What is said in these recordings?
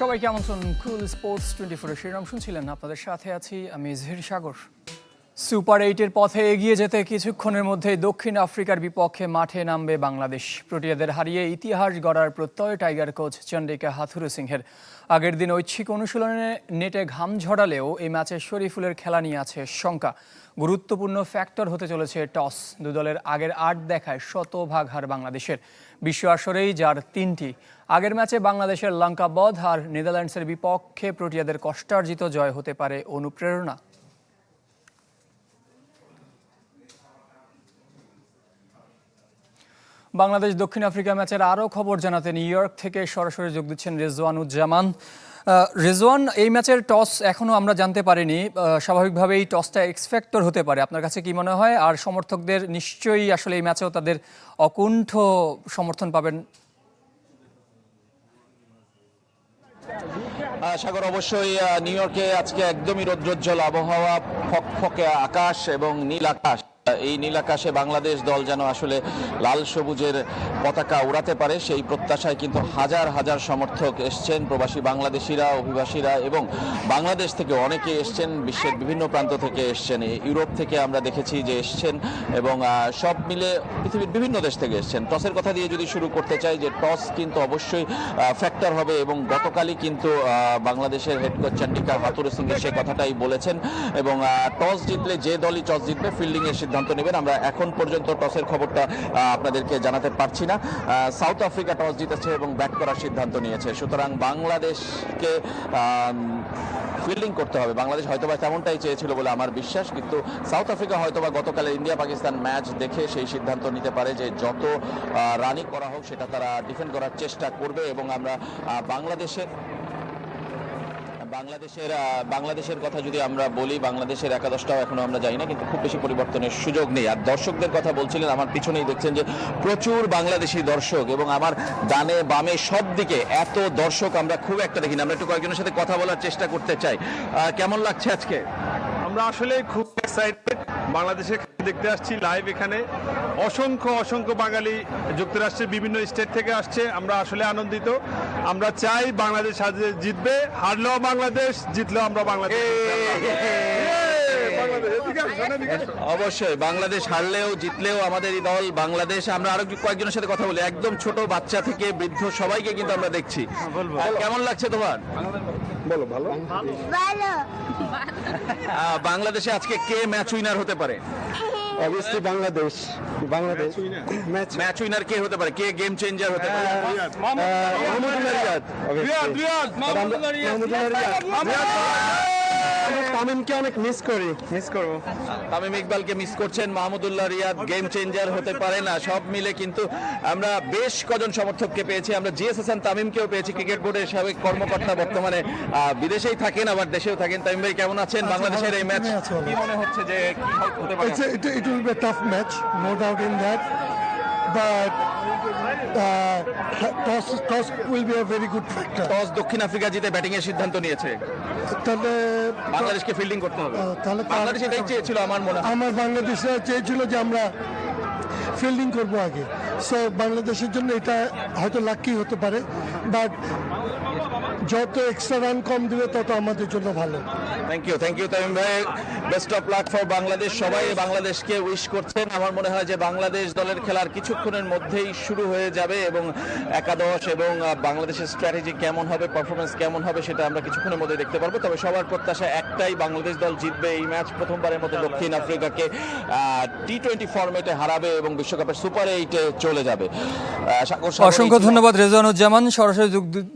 সবাইকে আমন্ত্রণ। কুল sports twenty ফোরের শ্রীরাম শুনছিলেন। আপনাদের সাথে আছি আমি জহির সাগর। সুপার এইটের পথে এগিয়ে যেতে কিছুক্ষণের মধ্যে দক্ষিণ আফ্রিকার বিপক্ষে মাঠে নামবে বাংলাদেশ। প্রোটিয়াদের হারিয়ে ইতিহাস গড়ার প্রত্যয় টাইগার কোচ চন্ডিকা হাথুরু সিংহের আগের দিন ঐচ্ছিক অনুশীলনে নেটে ঘাম ঝরালেও এই ম্যাচে শরীফুলের খেলা নিয়ে আছে শঙ্কা। গুরুত্বপূর্ণ ফ্যাক্টর হতে চলেছে টস। দু দলের আগের আট দেখায় শতভাগ হার বাংলাদেশের। বিশ্ব আসরেই যার তিনটি। আগের ম্যাচে বাংলাদেশের লঙ্কা বধ আর নেদারল্যান্ডসের বিপক্ষে প্রোটিয়াদের কষ্টার্জিত জয় হতে পারে অনুপ্রেরণা। বাংলাদেশ দক্ষিণ আফ্রিকা ম্যাচের আরও খবর জানাতে নিউ ইয়র্ক থেকে সরাসরি যোগ দিচ্ছেন রেজওয়ানুজ্জামান। রেজওয়ান, এই ম্যাচের টস এখনও আমরা জানতে পারিনি। স্বাভাবিকভাবে এই টসটা এক্সপেক্টর হতে পারে। আপনার কাছে কি মনে হয়? আর সমর্থকদের নিশ্চয়ই আসলে এই ম্যাচেও তাদের অকুণ্ঠ সমর্থন পাবেন? সাগর, অবশ্যই নিউ ইয়র্কে আজকে একদমই রৌদ্রোজ্জ্বল আবহাওয়া, ফকফকে আকাশ এবং নীল আকাশ। এই নীল আকাশে বাংলাদেশ দল যেন আসলে লাল সবুজের পতাকা উড়াতে পারে, সেই প্রত্যাশায় কিন্তু হাজার হাজার সমর্থক এসছেন প্রবাসী বাংলাদেশিরা, অভিবাসীরা এবং বাংলাদেশ থেকে অনেকে এসছেন, বিশ্বের বিভিন্ন প্রান্ত থেকে এসছেন। ইউরোপ থেকে আমরা দেখেছি যে এসছেন এবং সব মিলে পৃথিবীর বিভিন্ন দেশ থেকে এসছেন। টসের কথা দিয়ে যদি শুরু করতে চাই যে টস কিন্তু অবশ্যই ফ্যাক্টর হবে এবং গতকালই কিন্তু বাংলাদেশের head coach Chandika Hathurusingha সে কথাটাই বলেছেন এবং টস জিতলে যে দলই টস জিতবে ফিল্ডিং এর সিদ্ধান্ত নেবেন। আমরা এখন পর্যন্ত টসের খবরটা আপনাদেরকে জানাতে পারছি না। সাউথ আফ্রিকা টস জিতেছে এবং ব্যাট করার সিদ্ধান্ত নিয়েছে। সুতরাং বাংলাদেশকে ফিল্ডিং করতে হবে। বাংলাদেশ হয়তোবা তেমনটাই চেয়েছিল বলে আমার বিশ্বাস, কিন্তু সাউথ আফ্রিকা হয়তোবা গতকালের ইন্ডিয়া পাকিস্তান ম্যাচ দেখে সেই সিদ্ধান্ত নিতে পারে যে যত রানই করা হোক, সেটা তারা ডিফেন্ড করার চেষ্টা করবে এবং আমরা বাংলাদেশের বাংলাদেশের বাংলাদেশের কথা যদি আমরা বলি, বাংলাদেশের একাদশটাও এখনও আমরা জানি না, কিন্তু খুব বেশি পরিবর্তনের সুযোগ নেই। আর দর্শকদের কথা বলছিলেন, আমার পিছনেই দেখছেন যে প্রচুর বাংলাদেশি দর্শক এবং আমার ডানে বামে সব দিকে এত দর্শক আমরা খুব একটা দেখি না আমরা একটু কয়েকজনের সাথে কথা বলার চেষ্টা করতে চাই। কেমন লাগছে আজকে? আমরা আসলে খুব এক্সাইটেড বাংলাদেশে দেখতে আসছি লাইভ এখানে। অসংখ্য অসংখ্য বাঙালি যুক্তরাষ্ট্রের বিভিন্ন স্টেট থেকে আসছে। আমরা আসলে আনন্দিত। আমরা চাই বাংলাদেশ জিতবে হারলেও বাংলাদেশ জিতলেও আমরা বাংলাদেশ। অবশ্যই বাংলাদেশ হারলেও জিতলেও আমাদের এই দল বাংলাদেশ। আমরা আরও কয়েকজনের সাথে কথা বলি। একদম ছোট বাচ্চা থেকে বৃদ্ধ সবাইকে কিন্তু আমরা দেখছি। কেমন লাগছে তোমার? ভালো? বাংলাদেশে আজকে কে ম্যাচ উইনার হতে পারে? Obviously Bangladesh Bangladesh match match winner কে হতে পারে? কে গেম চেঞ্জার হতে পারে? মাহমুদুল্লাহ রিয়াদ রিয়াদ, রিয়াদ, মাহমুদুল্লাহ রিয়াদ তামিমকে অনেক মিস করি। মিস করব। তামিম ইকবালকে মিস করছেন মাহমুদুল্লাহ রিয়াদ গেম চেঞ্জার হতে পারে না সব মিলে কিন্তু আমরা বেশ কজন সমর্থককে পেয়েছি। আমরা জিএস হাসান তামিমকেও পেয়েছি ক্রিকেট বোর্ডের সাবেক কর্মকর্তা বর্তমানে আহ, বিদেশেই থাকেন আবার দেশেও থাকেন। তামিম ভাই কেমন আছেন? বাংলাদেশের এই ম্যাচ কি মনে হচ্ছে যে হতে পারে? It's a, it, it will be a tough match, no doubt toss will be a very good factor. Toss দক্ষিণ আফ্রিকা জিতে ব্যাটিং এর সিদ্ধান্ত নিয়েছে। তাহলে বাংলাদেশকে ফিল্ডিং করতে হবে। তাহলে বাংলাদেশ এটাই চেয়েছিল আমার মনে হয়। আমার বাংলাদেশে চেয়েছিল যে আমরা ফিল্ডিং করব আগে। সো বাংলাদেশের জন্য এটা হয়তো লাকি হতে পারে বাট যত এক্সট্রা রান কম দিবে তত আমাদের জন্য ভালো। Thank you thank you Tamim ভাই। Best of luck for Bangladesh. সবাই বাংলাদেশকে উইশ করছেন। আমার মনে হয় যে বাংলাদেশ দলের খেলার কিছুক্ষণের মধ্যেই শুরু হয়ে যাবে এবং একাদশ এবং বাংলাদেশের স্ট্র্যাটেজি কেমন হবে পারফরমেন্স কেমন হবে সেটা আমরা কিছুক্ষণের মধ্যে দেখতে পারব। তবে সবার প্রত্যাশা একটাই বাংলাদেশ দল জিতবে এই ম্যাচ প্রথমবারের মতো দক্ষিণ আফ্রিকাকে টি টোয়েন্টি ফর্মেটে হারাবে এবং বিশ্বকাপের সুপার এইটে চলে যাবে। অসংখ্য ধন্যবাদ রেজওয়ানুজ্জামান সরাসরি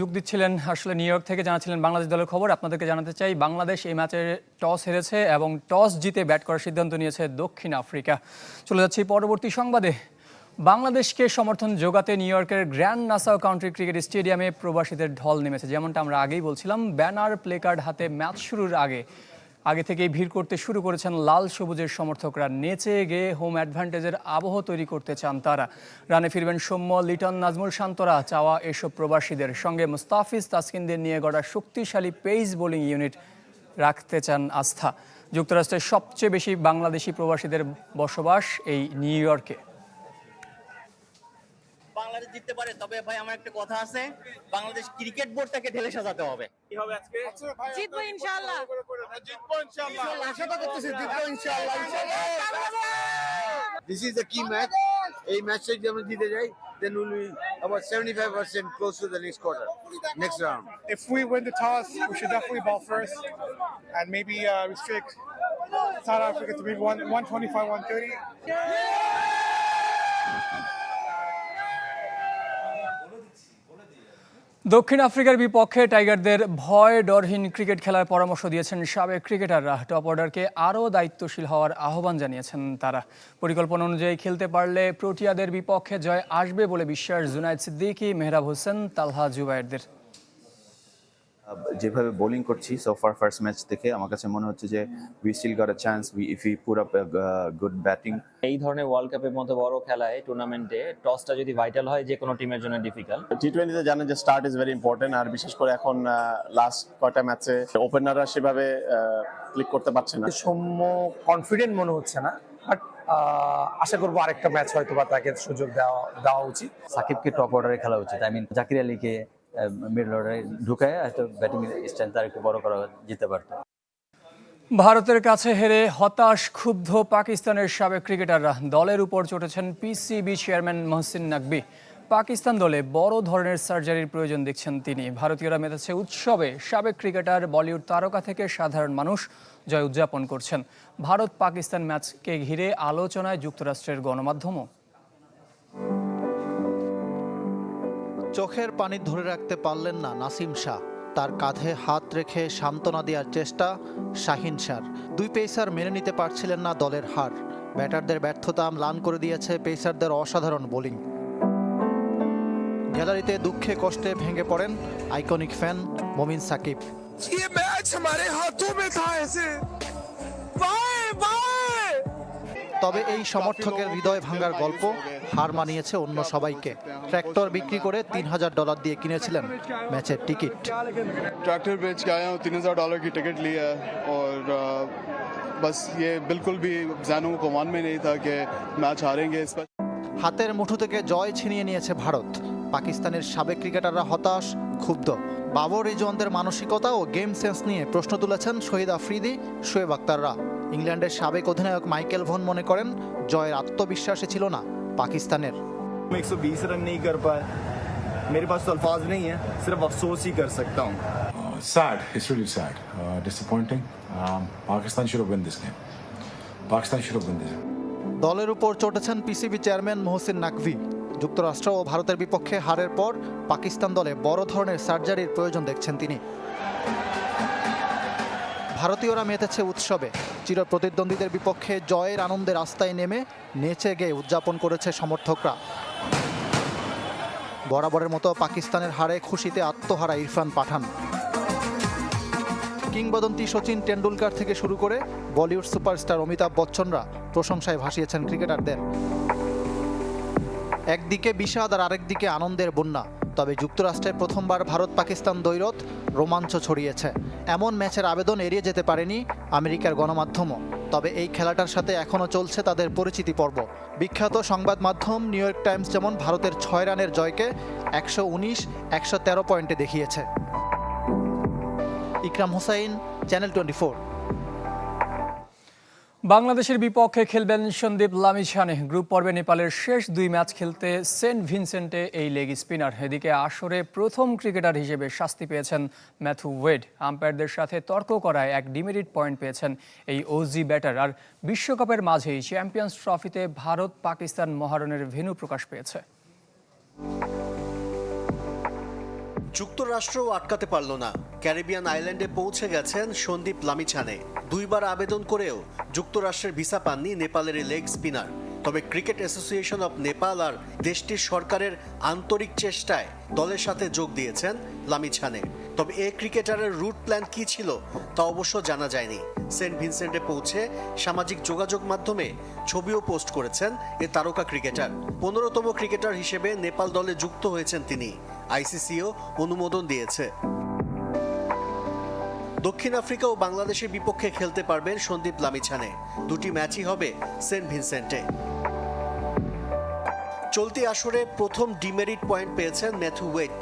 যোগ দিচ্ছিলেন আসলে নিউ ইয়র্ক থেকে জানাচ্ছিলেন বাংলাদেশ দলের খবর। আপনাদেরকে জানাতে চাই, বাংলাদেশ এই ম্যাচে টস হেরেছে এবং টস জিতে ব্যাট করার সিদ্ধান্ত নিয়েছে দক্ষিণ আফ্রিকা। চলে যাচ্ছি পরবর্তী সংবাদে। বাংলাদেশকে সমর্থন যোগাতে নিউ ইয়র্কের গ্র্যান্ড নাসাও কাউন্ট্রি ক্রিকেট স্টেডিয়ামে প্রবাসীদের ঢল নেমেছে। যেমনটা আমরা আগেই বলছিলাম, ব্যানার প্লেকার্ড হাতে ম্যাচ শুরুর আগে আগে থেকেই ভিড় করতে শুরু করেছেন লাল সবুজের সমর্থকরা। নেচে গেয়ে হোম অ্যাডভান্টেজের আবহ তৈরি করতে চান তারা। রানে ফিরবেন সৌম্য লিটন নাজমুল শান্তরা চাওয়া এসব প্রবাসীদের। সঙ্গে মুস্তাফিজ তাসকিনদের নিয়ে গড়া শক্তিশালী পেস বোলিং ইউনিট রাখতে চান আস্থা। যুক্তরাষ্ট্রের সবচেয়ে বেশি বাংলাদেশি প্রবাসীদের বসবাস এই নিউ ইয়র্কে। বাংলাদেশ জিততে পারে তবে ভাই আমার একটা কথা আছে বাংলাদেশ ক্রিকেট বোর্ডটাকে ঢেলে সাজাতে হবে। ইনশাআল্লাহ আশা তো করতেছি জিতবো ইনশাআল্লাহ। This is the key match. এই ম্যাচটা যদি আমরা জিতে যাই then we'll be about 75% close to the next quarter, next round. if we win the toss, we should definitely ball first and maybe uh, restrict South Africa to maybe one, 125, 130. দক্ষিণ আফ্রিকার বিপক্ষে টাইগারদের ভয় ডরহীন ক্রিকেট খেলার পরামর্শ দিয়েছেন সাবেক ক্রিকেটাররা। টপ অর্ডারকে আরও দায়িত্বশীল হওয়ার আহ্বান জানিয়েছেন তারা। পরিকল্পনা অনুযায়ী খেলতে পারলে প্রোটিয়াদের বিপক্ষে জয় আসবে বলে বিশ্বাস জুনায়দ সিদ্দিকি, মেহরাব হোসেন, তালহা জুবায়েরদের। যেভাবে বোলিং করছি সো ফার ফার্স্ট ম্যাচ থেকে আমার কাছে মনে হচ্ছে যে we still got a chance we if you put up good batting এই ধরনের ওয়ার্ল্ড কাপের মতো বড় খেলায় টুর্নামেন্টে টসটা যদি ভাইটাল হয় যে কোনো টিমের জন্য ডিফিকাল্ট টি টোয়েন্টিতে জানেন যে স্টার্ট ইজ ভেরি ইম্পর্টেন্ট আর বিশেষ করে এখন লাস্ট কয়টা ম্যাচে ওপেনাররা সেভাবে ক্লিক করতে পারছে না। সৌম্য কনফিডেন্ট মনে হচ্ছে না বাট আশা করব আরেকটা ম্যাচ হয়তো বা তাকে সুযোগ দেওয়া দেওয়া উচিত। সাকিবকে টপ অর্ডারে খেলা উচিত। আই মিন জাকির আলীকে মিডল অর্ডারে ঢুকায়, হয়তো ব্যাটিং স্ট্রেন্থ আর একটু বড় করা যেতে পারতো। ভারতের কাছে হেরে হতাশ, ক্ষুব্ধ পাকিস্তানের সাবেক ক্রিকেটাররা দলের উপর চটেছেন পিসিবি চেয়ারম্যান মহসিন নাকবি পাকিস্তান দলে বড় ধরনের সার্জারির প্রয়োজন দেখছেন তিনি। ভারতীয়রা মেতেছে উৎসবে। সাবেক ক্রিকেটার বলিউড তারকা থেকে সাধারণ মানুষ জয় উদযাপন করছেন। ভারত পাকিস্তান ম্যাচকে ঘিরে আলোচনায় যুক্তরাষ্ট্রের গণমাধ্যমও। চোখের পানি ধরে রাখতে পারলেন না নাসিম শাহ। তার কাঁধে হাত রেখে সান্ত্বনা দেওয়ার চেষ্টা শাহিন শাহর। দুই পেসার মেনে নিতে পারছিলেন না দলের হার। ব্যাটারদের ব্যর্থতা ম্লান করে দিয়েছে পেসারদের অসাধারণ বোলিং। গ্যালারিতে দুঃখে কষ্টে ভেঙে পড়েন আইকনিক ফ্যান মমিন সাকিব। তবে এই সমর্থকের হৃদয় ভাঙার গল্প হার মানিয়েছে অন্য সবাইকে ট্র্যাক্টর বিক্রি করে তিন হাজার ডলার দিয়ে কিনেছিলেন ম্যাচের টিকিট ट्रैक्टर बेच के आया हूँ तीन हजार डॉलर की टिकट ली है और अ, बस ये बिल्कुल भी जानू को मान में नहीं था कि मैच हारेंगे इस पर হাতের মুঠো থেকে জয় ছিনিয়ে নিয়েছে ভারত পাকিস্তানের সাবেক ক্রিকেটাররা হতাশ ক্ষুব্ধ বাবর রিজওয়ানদের মানসিকতা ও গেম সেন্স নিয়ে প্রশ্ন তুলেছেন শহীদ আফ্রিদি শোয়েব আক্তাররা ইংল্যান্ডের সাবেক অধিনায়ক মাইকেল ভন মনে করেন জয়ের আত্মবিশ্বাসী ছিল না পাকিস্তানের एक सौ बीस रन नहीं कर पाए मेरे पास तो अल्फाज नहीं है सिर्फ अफसोस ही कर सकता हूँ sad it's really sad uh, disappointing um, Pakistan should have won this game Pakistan should have won this game দলের উপর চটেছেন পিসিবি চেয়ারম্যান মোহসিন নাকভি যুক্তরাষ্ট্র ও ভারতের বিপক্ষে হারের পর পাকিস্তান দলে বড় ধরনের সার্জারির প্রয়োজন দেখছেন তিনি ভারতীয়রা মেতেছে উৎসবে। চির প্রতিদ্বন্দ্বীদের বিপক্ষে জয়ের আনন্দের রাস্তায় নেমে নেচে গেয়ে উদযাপন করেছে সমর্থকরা। বরাবরের মতো পাকিস্তানের হারে খুশিতে আত্মহারা ইরফান পাঠান। কিংবদন্তি সচিন টেন্ডুলকার থেকে শুরু করে বলিউড সুপারস্টার অমিতাভ বচ্চনরা প্রশংসায় ভাসিয়েছেন ক্রিকেটারদের। একদিকে বিষাদ আর আরেকদিকে আনন্দের বন্যা। তবে যুক্তরাষ্ট্রে প্রথমবার ভারত পাকিস্তান দ্বৈরথ রোমাঞ্চ ছড়িয়েছে। এমন ম্যাচের আবেদন এড়িয়ে যেতে পারেনি আমেরিকার গণমাধ্যমও। তবে এই খেলাটার সাথে এখনও চলছে তাদের পরিচিতি পর্ব। বিখ্যাত সংবাদ মাধ্যম নিউ ইয়র্ক টাইমস যেমন ভারতের ছয় রানের জয়কে একশো উনিশ, একশো পয়েন্টে দেখিয়েছে। ইকরাম হোসাইন, চ্যানেল টোয়েন্টি বাংলাদেশের বিপক্ষে খেলবেন সন্দীপ লামিছানে। গ্রুপ পর্বে নেপালের শেষ দুই ম্যাচ খেলতে সেন্ট ভিনসেন্টে এই লেগ স্পিনার। এদিকে আসরে প্রথম ক্রিকেটার হিসেবে শাস্তি পেয়েছেন ম্যাথু ওয়েড। আম্পায়ারদের সাথে তর্ক করায় এক ডিমেরিট পয়েন্ট পেয়েছেন এই ওজি ব্যাটার। আর বিশ্বকাপের মাঝেই চ্যাম্পিয়ন্স ট্রফিতে ভারত পাকিস্তান মহারণের ভেন্যু প্রকাশ পেয়েছে। যুক্তরাষ্ট্রও আটকাতে পারল না। ক্যারিবিয়ান আইল্যান্ডে পৌঁছে গেছেন সন্দীপ লামিছানে। দুইবার আবেদন করেও যুক্তরাষ্ট্রের ভিসা পাননি নেপালের লেগ স্পিনার। তবে ক্রিকেট অ্যাসোসিয়েশন অব নেপাল আর দেশটির সরকারের আন্তরিক চেষ্টায় দলের সাথে যোগ দিয়েছেন লামিছানে। তবে এ ক্রিকেটারের রুট প্ল্যান কি ছিল তা অবশ্য জানা যায়নি। সেন্ট ভিনসেন্টে পৌঁছে সামাজিক যোগাযোগ মাধ্যমে ছবিও পোস্ট করেছেন এ তারকা ক্রিকেটার। পনেরোতম ক্রিকেটার হিসেবে নেপাল দলে যুক্ত হয়েছেন তিনি। আইসিসিও অনুমোদন দিয়েছে। দক্ষিণ আফ্রিকা ও বাংলাদেশের বিপক্ষে খেলতে পারবেন সন্দীপ লামিছানে। দুটি ম্যাচই হবে সেন্ট ভিনসেন্টে। চলতি আসরে প্রথম ডিমেরিট পয়েন্ট পেয়েছেন ম্যাথু ওয়েট।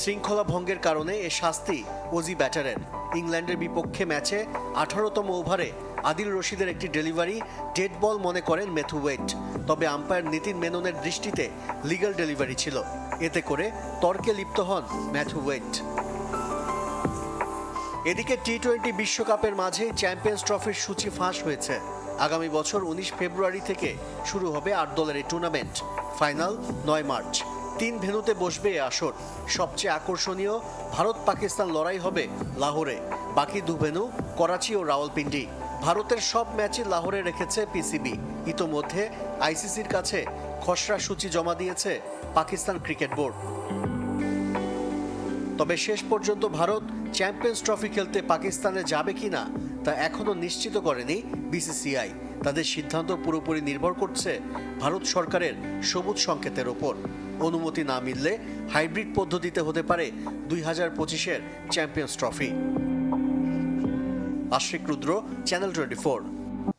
শৃঙ্খলা ভঙ্গের কারণে এ শাস্তি ওজি ব্যাটারের। ইংল্যান্ডের বিপক্ষে ম্যাচে আঠারোতম ওভারে আদিল রশিদের একটি ডেলিভারি ডেড বল মনে করেন ম্যাথু ওয়েট। তবে আম্পায়ার নীতিন মেননের দৃষ্টিতে লিগ্যাল ডেলিভারি ছিল। এতে করে তর্কে লিপ্ত হন ম্যাথু ওয়েট। এদিকে টি টোয়েন্টি বিশ্বকাপের মাঝে চ্যাম্পিয়ন্স ট্রফির সূচি ফাঁস হয়েছে। আগামী বছর উনিশ ফেব্রুয়ারি থেকে শুরু হবে আট দলের এই টুর্নামেন্ট। ফাইনাল নয় মার্চ। তিন ভেনুতে বসবে এ আসর। সবচেয়ে আকর্ষণীয় ভারত পাকিস্তান লড়াই হবে লাহোরে। বাকি দু ভেনু করাচি ও রাওয়ালপিন্ডি। ভারতের সব ম্যাচই লাহোরে রেখেছে পিসিবি ইতোমধ্যে আইসিসির কাছে খসড়া সূচি জমা দিয়েছে পাকিস্তান ক্রিকেট বোর্ড। তবে শেষ পর্যন্ত ভারত চ্যাম্পিয়ন্স ট্রফি খেলতে পাকিস্তানে যাবে কিনা তা এখনও নিশ্চিত করেনি বিসিসিআই। তাদের সিদ্ধান্ত পুরোপুরি নির্ভর করছে ভারত সরকারের সবুজ সংকেতের ওপর। অনুমতি না মিললে হাইব্রিড পদ্ধতিতে হতে পারে দুই হাজার পঁচিশের champions trophy. Ashrik Rudra, channel twenty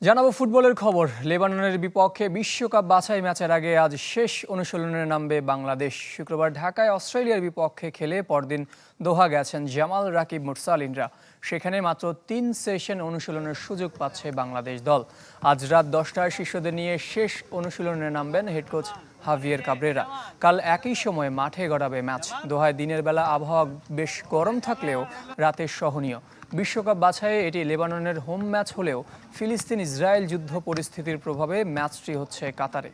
জানাব ফুটবলের খবর। লেবাননের বিপক্ষে বিশ্বকাপ বাছাই ম্যাচের আগে আজ শেষ অনুশীলনে নামবে বাংলাদেশ। শুক্রবার ঢাকায় অস্ট্রেলিয়ার বিপক্ষে খেলে পরদিন দোহা গেছেন জামাল রাকিব মুরসালিনরা। সেখানে মাত্র তিন সেশন অনুশীলনের সুযোগ পাচ্ছে বাংলাদেশ দল। আজ রাত দশটায় শিষ্যদের নিয়ে শেষ অনুশীলনে নামবেন হেড কোচ হাভিয়ের কাবরেরা। কাল একই সময়ে মাঠে গড়াবে ম্যাচ। দোহায় দিনের বেলা আবহাওয়া বেশ গরম থাকলেও রাতে সহনীয়। বিশ্বকাপ বাছাইয়ে এটি লেবাননের হোম ম্যাচ হলেও ফিলিস্তিন ইসরায়েল যুদ্ধ পরিস্থিতির প্রভাবে ম্যাচটি হচ্ছে কাতারে।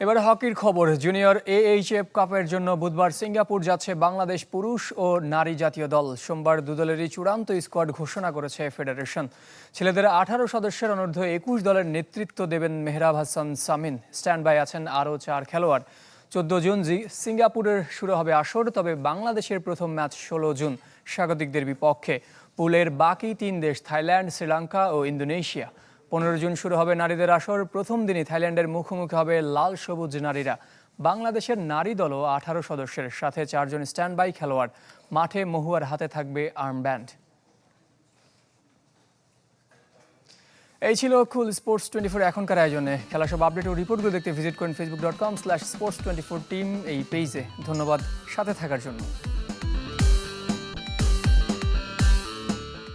এবার হকির খবর, জুনিয়র এএইচএফ কাপের জন্য বুধবার সিঙ্গাপুর যাচ্ছে বাংলাদেশ পুরুষ ও নারী জাতীয় দল। সোমবার দুদলেরই চূড়ান্ত স্কোয়াড ঘোষণা করেছে ফেডারেশন। ছেলেদের আঠারো সদস্যের অনূর্ধ্ব একুশ দলের নেতৃত্ব দেবেন মেহরাব হাসান সামিন। স্ট্যান্ড বাই আছেন আরও চার খেলোয়াড়। চোদ্দ জুন জি- সিঙ্গাপুরের শুরু হবে আসর, তবে বাংলাদেশের প্রথম ম্যাচ ষোলো জুন স্বাগতিকদের বিপক্ষে। পুলের বাকি তিন দেশ, থাইল্যান্ড, শ্রীলঙ্কা ও ইন্দোনেশিয়া। পনেরো জুন শুরু হবে নারীদের আসর। প্রথম দিনই থাইল্যান্ডের মুখোমুখি হবে লাল সবুজ নারীরা। বাংলাদেশের নারী দলও আঠারো সদস্যের সাথে চারজন স্ট্যান্ড বাই খেলোয়াড়। মাঠে মহুয়ার হাতে থাকবে আর্মব্যান্ড। এই ছিল কুল স্পোর্টস টোয়েন্টি ফোর এখনকার আয়োজনে। খেলা সব আপডেট ও রিপোর্টগুলো দেখতে ভিজিট করুন Facebook dot com slash sports twenty four team এই পেজে ধন্যবাদ, সাথে থাকার জন্য।